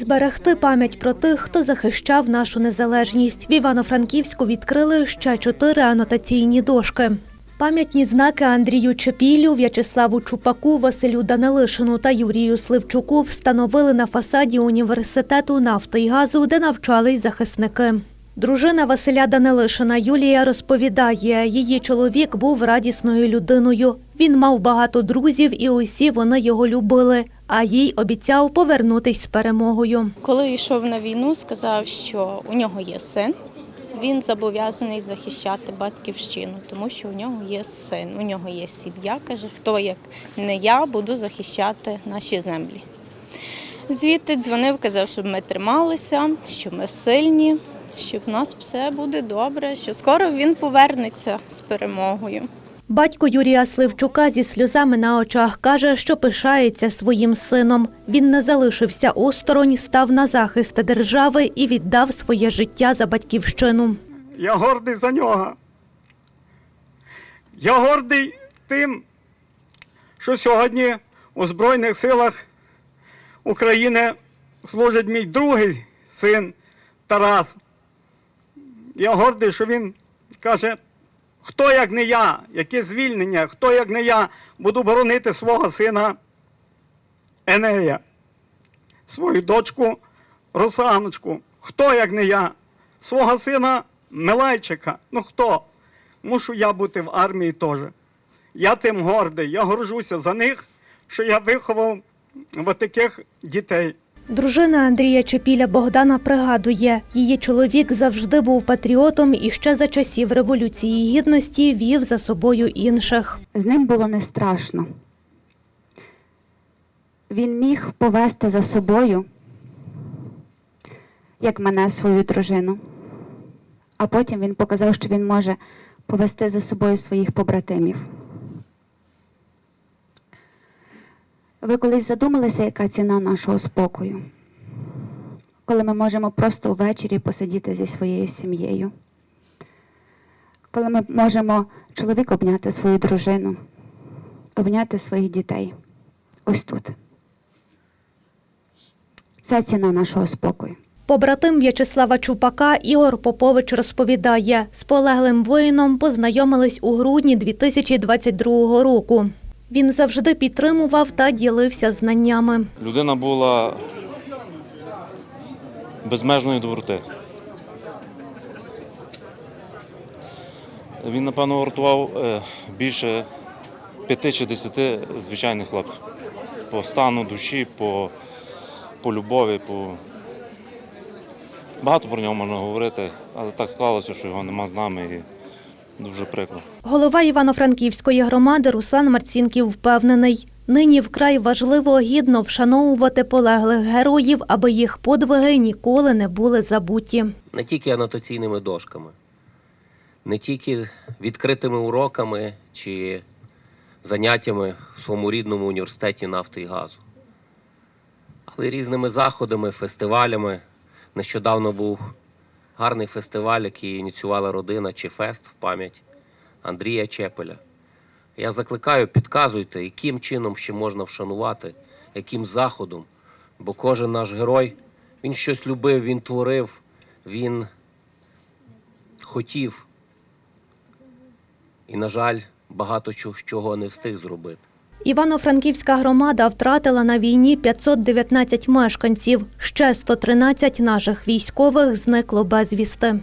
Зберегти пам'ять про тих, хто захищав нашу незалежність. В Івано-Франківську відкрили ще чотири анотаційні дошки. Пам'ятні знаки Андрію Чепілю, В'ячеславу Чупаку, Василю Данилишину та Юрію Сливчуку встановили на фасаді університету нафти і газу, де навчались захисники. Дружина Василя Данилишина Юлія розповідає, її чоловік був радісною людиною. Він мав багато друзів, і усі вони його любили. А їй обіцяв повернутись з перемогою. Коли йшов на війну, сказав, що у нього є син. Він зобов'язаний захищати батьківщину, тому що у нього є син, у нього є сім'я. Каже, хто як не я буду захищати наші землі. Звідти дзвонив, казав, щоб ми трималися, що ми сильні, що в нас все буде добре, що скоро він повернеться з перемогою. Батько Юрія Сливчука зі сльозами на очах каже, що пишається своїм сином. Він не залишився осторонь, став на захист держави і віддав своє життя за батьківщину. Я гордий за нього. Я гордий тим, що сьогодні у Збройних силах України служить мій другий син Тарас. Я гордий, що він каже, хто як не я, яке звільнення, хто як не я буду боронити свого сина Енея, свою дочку Росаночку. Хто як не я? Свого сина Милайчика. Ну хто? Мушу я бути в армії теж. Я тим гордий, я горжуся за них, що я виховав таких дітей. Дружина Андрія Чепіля Богдана пригадує, її чоловік завжди був патріотом і ще за часів Революції Гідності вів за собою інших. З ним було не страшно. Він міг повести за собою, як мене, свою дружину. А потім він показав, що він може повести за собою своїх побратимів. Ви колись задумалися, яка ціна нашого спокою? Коли ми можемо просто ввечері посидіти зі своєю сім'єю. Коли ми можемо чоловік обняти свою дружину, обняти своїх дітей. Ось тут. Це ціна нашого спокою. Побратим В'ячеслава Чупака Ігор Попович розповідає, з полеглим воїном познайомились у грудні 2022 року. Він завжди підтримував та ділився знаннями. Людина була безмежної доброти. Він, напевно, вартував е, більше п'яти чи десяти звичайних хлопців. По стану душі, по, по любові, по. Багато про нього можна говорити, але так склалося, що його нема з нами і дуже прикро. Голова Івано-Франківської громади Руслан Марцінків впевнений, нині вкрай важливо гідно вшановувати полеглих героїв, аби їх подвиги ніколи не були забуті. не тільки анотаційними дошками, не тільки відкритими уроками чи заняттями в своєму рідному університеті нафти і газу, але й різними заходами, фестивалями. Нещодавно був гарний фестиваль, який ініціювала родина чи фест в пам'ять Андрія Чепеля. Я закликаю, підказуйте, яким чином ще можна вшанувати, яким заходом. Бо кожен наш герой, він щось любив, він творив, він хотів. І, на жаль, багато чого- не встиг зробити. Івано-Франківська громада втратила на війні 519 мешканців. Ще 113 наших військових зникло безвісти.